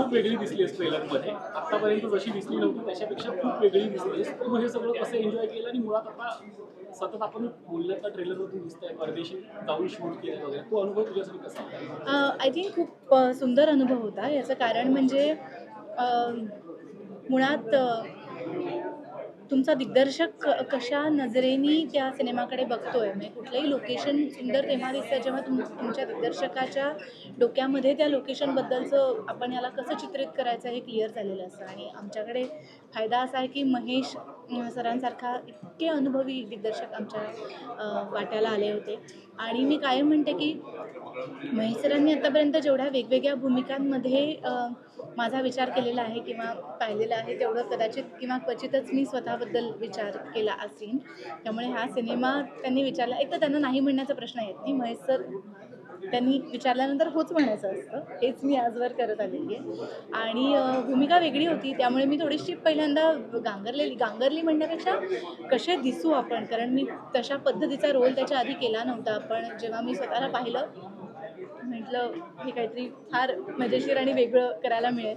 खूप वेगळी दिसली ट्रेलरमध्ये. आतापर्यंत जशी दिसली नव्हती त्याच्यापेक्षा खूप वेगळी दिसली तू हे सगळं कसं एन्जॉय केलं आणि मुळात आता सतत आपण बोललं तर ट्रेलरमधून दिसतंय परदेशी जाऊन शूट केलं वगैरे. तो अनुभव तुझ्यासाठी कसा आय थिंक खूप सुंदर अनुभव होता. याचं कारण म्हणजे मुळात तुमचा दिग्दर्शक क- कशा नजरेने त्या सिनेमाकडे बघतोय? म्हणजे कुठलंही लोकेशन सुंदर तेव्हा दिसतं जेव्हा तुम तुमच्या दिग्दर्शकाच्या डोक्यामध्ये त्या लोकेशनबद्दलचं आपण याला कसं चित्रित करायचं हे क्लिअर झालेलं असतं. आणि आमच्याकडे फायदा असा आहे की महेश सरांसारखा इतके अनुभवी दिग्दर्शक आमच्या वाट्याला आले होते. आणि मी कायम म्हणते की महेश सरांनी आतापर्यंत जेवढ्या वेगवेगळ्या भूमिकांमध्ये माझा विचार केलेला आहे किंवा पाहिलेला आहे तेवढं कदाचित किंवा क्वचितच मी स्वतःबद्दल विचार केला असेन. त्यामुळे हा सिनेमा त्यांनी विचारला. एक तर त्यांना नाही म्हणण्याचा प्रश्न येत नाही. महेश सर त्यांनी विचारल्यानंतर होच म्हणायचं असतं. हेच मी आजवर करत आलेली आहे. आणि भूमिका वेगळी होती. त्यामुळे मी थोडीशी पहिल्यांदा गांगरलेली गांगरली म्हणण्यापेक्षा कसे दिसू आपण? कारण मी तशा पद्धतीचा रोल त्याच्या आधी केला नव्हता. पण जेव्हा मी स्वतःला पाहिलं म्हटलं हे काहीतरी फार मजेशीर आणि वेगळं करायला मिळेल.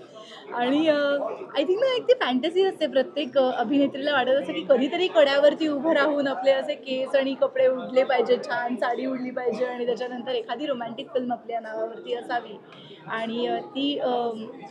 आणि आय थिंक ना एक ती फॅन्टसी असते प्रत्येक अभिनेत्रीला वाटत असं की कधीतरी कड्यावरती उभं राहून आपले असे केस आणि कपडे उडले पाहिजे छान साडी उडली पाहिजे आणि त्याच्यानंतर एखादी रोमॅन्टिक फिल्म आपल्या नावावरती असावी. आणि ती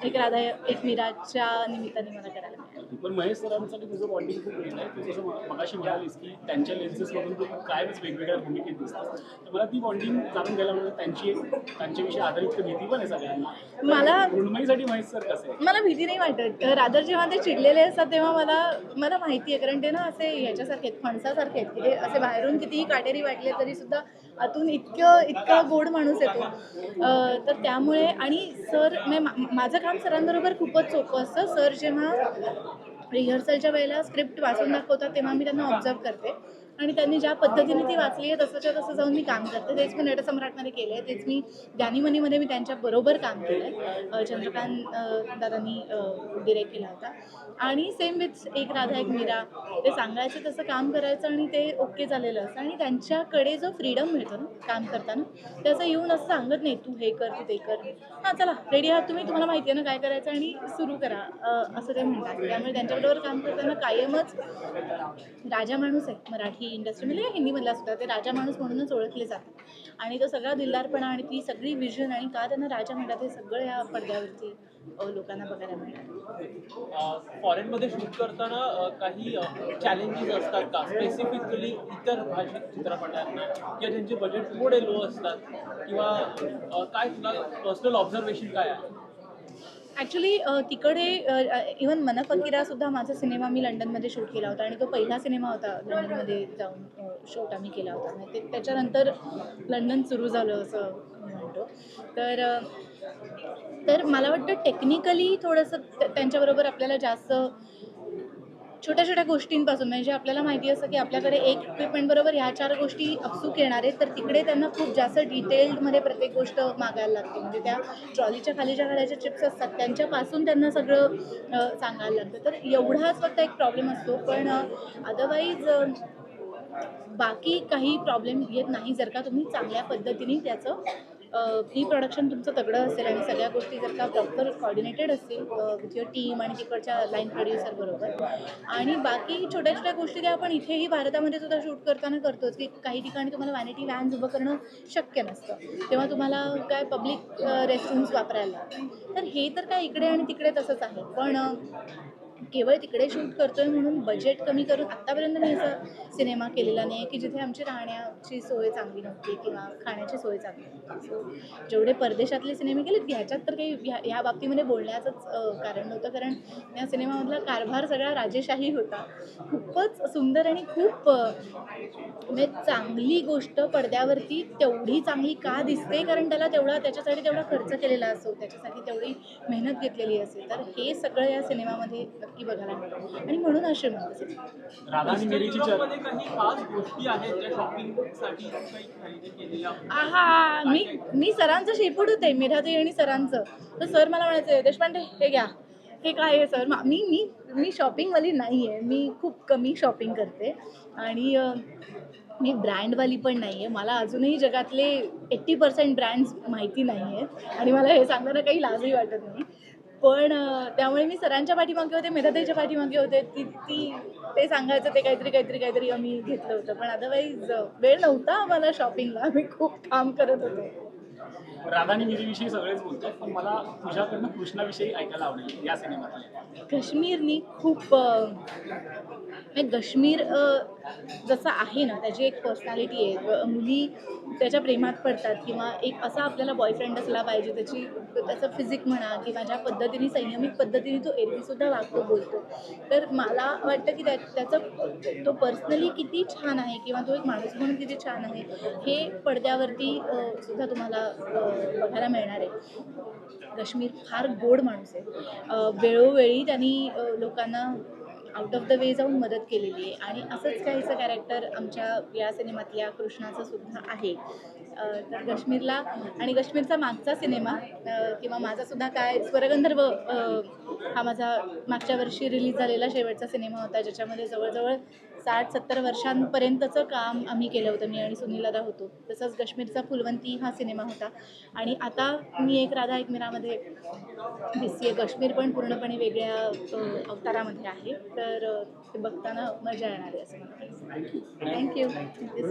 एक राधा एक मिराजच्या निमित्ताने मला करायला पण महेश सरांसाठी तुझं बॉन्डिंग खूप वेगळं आहे. तू जसं मगाशी म्हणालीस की त्यांच्या लेन्सेसमधून तू कायमच वेगवेगळ्या भूमिकेत दिसतात तर मला ती बॉन्डिंग जाणून घ्यायला म्हणजे त्यांची त्यांच्याविषयी आधारित भीती पण आहे सगळ्यांना. मला- मृण्मयीसाठी महेश सर कसे मला भीती नाही वाटत. रादर जेव्हा ते चिडलेले असतात तेव्हा मला मला माहिती आहे. कारण ते ना असे ह्याच्यासारखे आहेत फणसासारखे आहेत. की असे बाहेरून कितीही काटेरी वाटले तरी सुद्धा आतून इतकं इतका गोड माणूस येतो तर त्यामुळे आणि सर मा- माझं काम सरांबरोबर खूपच सोपं असतं. सर जेव्हा रिहर्सलच्या वेळेला स्क्रिप्ट वाचून दाखवतात तेव्हा मी त्यांना ऑब्झर्व करते. आणि त्यांनी ज्या पद्धतीने ती वाचली आहे तसंच्या तसं जाऊन मी काम करते. तेच मी नटसम्राटमध्ये केलं आहे तेच मी ज्ञानीमनीमध्ये मी त्यांच्या बरोबर काम केलं आहे चंद्रकांत दादांनी डिरेक्ट केला होता. आणि सेम विथ एक राधा एक मीरा. ते सांगायचं तसं काम करायचं आणि ते ओके झालेलं असतं. आणि त्यांच्याकडे जो फ्रीडम मिळतो ना काम करताना त्याचं येऊन असं सांगत नाही तू हे कर तू ते कर. हां चला रेडी आहात तुम्ही? तुम्हाला माहिती आहे ना काय करायचं आणि सुरू करा. असं ते म्हणतात. त्यामुळे त्यांच्याबरोबर काम करताना कायमच राजा माणूस आहे मराठी. इंडस्ट्रीमध्ये हिंदीमधला सुद्धा ते राजा माणूस म्हणूनच ओळखले जातात. आणि तो सगळा दिल्लारपणा आणि ती सगळी विजन आणि का त्यांना राजा म्हणतात हे सगळं या पडद्यावरती लोकांना बघायला मिळालं फॉरेनमध्ये शूट करताना काही चॅलेंजेस असतात का? स्पेसिफिकली इतर भाषिक चित्रपटांना किंवा ज्यांचे बजेट थोडे लो असतात किंवा काय तुला पर्सनल ऑब्झर्वेशन काय आहे? ॲक्च्युली तिकडे इवन मन फकीरा सुद्धा माझा सिनेमा मी लंडनमध्ये शूट केला होता आणि तो पहिला सिनेमा होता लंडनमध्ये जाऊन शूट आम्ही केला होता. म्हणजे ते त्याच्यानंतर लंडन सुरू झालं असं म्हणतो. तर तर मला वाटतं टेक्निकली थोडंसं त्यांच्याबरोबर आपल्याला जास्त छोट्या छोट्या गोष्टींपासून म्हणजे आपल्याला माहिती असतं की आपल्याकडे एक इक्विपमेंट बरोबर ह्या चार गोष्टी अपसूक येणार आहेत तर तिकडे त्यांना खूप जास्त डिटेल्डमध्ये प्रत्येक गोष्ट मागायला लागते. म्हणजे त्या ट्रॉलीच्या खाली ज्या घालायच्या चिप्स असतात त्यांच्यापासून त्यांना सगळं सांगायला लागतं. तर एवढाच फक्त एक प्रॉब्लेम असतो. पण अदरवाईज बाकी काही प्रॉब्लेम येत नाही जर का तुम्ही चांगल्या पद्धतीने त्याचं प्री प्रोडक्शन तुमचं तगडं असेल आणि सगळ्या गोष्टी जर का प्रॉपर कॉर्डिनेटेड असतील विथ युअर टीम आणि तिकडच्या लाईन प्रोड्युसर बरोबर. आणि बाकी छोट्या छोट्या गोष्टी त्या आपण इथेही भारतामध्ये सुद्धा शूट करताना करतोच की काही ठिकाणी तुम्हाला वॅनिटी व्हॅन्स उभं करणं शक्य नसतं. तेव्हा तुम्हाला काय पब्लिक रेस्टरूम्स वापरायला. तर हे तर काय इकडे आणि तिकडे तसंच आहे. पण केवळ तिकडे शूट करतोय म्हणून बजेट कमी करून आत्तापर्यंत मी असा सिनेमा केलेला नाही की जिथे आमची राहण्याची सोय चांगली नव्हती किंवा खाण्याची सोय चांगली नव्हती सो जेवढे परदेशातले सिनेमे केले ह्याच्यात तर काही ह्या ह्या बाबतीमध्ये बोलण्याचंच कारण नव्हतं. कारण या सिनेमामधला कारभार सगळा राजेशाही होता. खूपच सुंदर आणि खूप म्हणजे चांगली गोष्ट पडद्यावरती तेवढी चांगली का दिसते? कारण त्याला तेवढा त्याच्यासाठी तेवढा खर्च केलेला असतो. त्याच्यासाठी तेवढी मेहनत घेतलेली असेल तर हे सगळं या सिनेमामध्ये नक्की बघायला मिळतं. आणि म्हणून असे मी मी सरांचं शेपूट होते मिराते आणि सरांचं. तर सर मला म्हणायचे देशपांडे हे घ्या. हे काय आहे सर? मा- मी मी शॉपिंगवाली नाही आहे मी खूप कमी शॉपिंग करते. आणि मी ब्रँडवाली पण नाही आहे मला अजूनही जगातले एट्टी पर्सेंट ब्रँड्स माहिती नाही आहेत आणि मला हे सांगताना काही लाजही वाटत नाही. पण त्यामुळे मी सरांच्या पाठीमागे होते मेधाताईच्या पाठीमागे होते. ती ती ते सांगायचं ते काहीतरी काहीतरी काहीतरी आम्ही घेतलं होतं. पण अदरवाईज वेळ नव्हता आम्हाला शॉपिंगला आम्ही खूप काम करत होतो. राधानी मिरीविषयी सगळेच बोलतो पण मला तुझ्याकडनं कृष्णाविषयी ऐकायला आवडेल या सिनेमात काश्मीरनी खूप म्हणजे काश्मीर जसं आहे ना त्याची एक पर्सनॅलिटी आहे. मुली त्याच्या प्रेमात पडतात किंवा एक असा आपल्याला बॉयफ्रेंड असला पाहिजे त्याची त्याचं फिजिक म्हणा किंवा ज्या पद्धतीने संयमित पद्धतीने तो एरवीसुद्धा वागतो बोलतो. तर मला वाटतं की त्या त्याचं तो पर्सनली किती छान आहे किंवा तो एक माणूस म्हणून किती छान आहे हे पडद्यावरती सुद्धा तुम्हाला बघायला मिळणार आहे. काश्मीर फार गोड माणूस आहे. वेळोवेळी त्यांनी लोकांना आउट ऑफ द वे जाऊन मदत केलेली आहे. आणि असंच काहीचं कॅरेक्टर आमच्या या सिनेमातल्या कृष्णाचं सुद्धा आहे. तर काश्मीरला आणि काश्मीरचा मागचा सिनेमा किंवा माझा सुद्धा काय स्वरगंधर्व हा माझा मागच्या वर्षी रिलीज झालेला शेवटचा सिनेमा होता ज्याच्यामध्ये जवळजवळ साठ सत्तर वर्षांपर्यंतचं काम आम्ही केलं होतं मी आणि सुनील दादा होतो. तसंच काश्मीरचा फुलवंती हा सिनेमा होता. आणि आता मी एक राधा एक मीरामध्ये दिसते काश्मीर पण पूर्णपणे वेगळ्या अवतारामध्ये आहे. तर ते बघताना मजा येणार आहे असं मला थँक्यू थँक्यू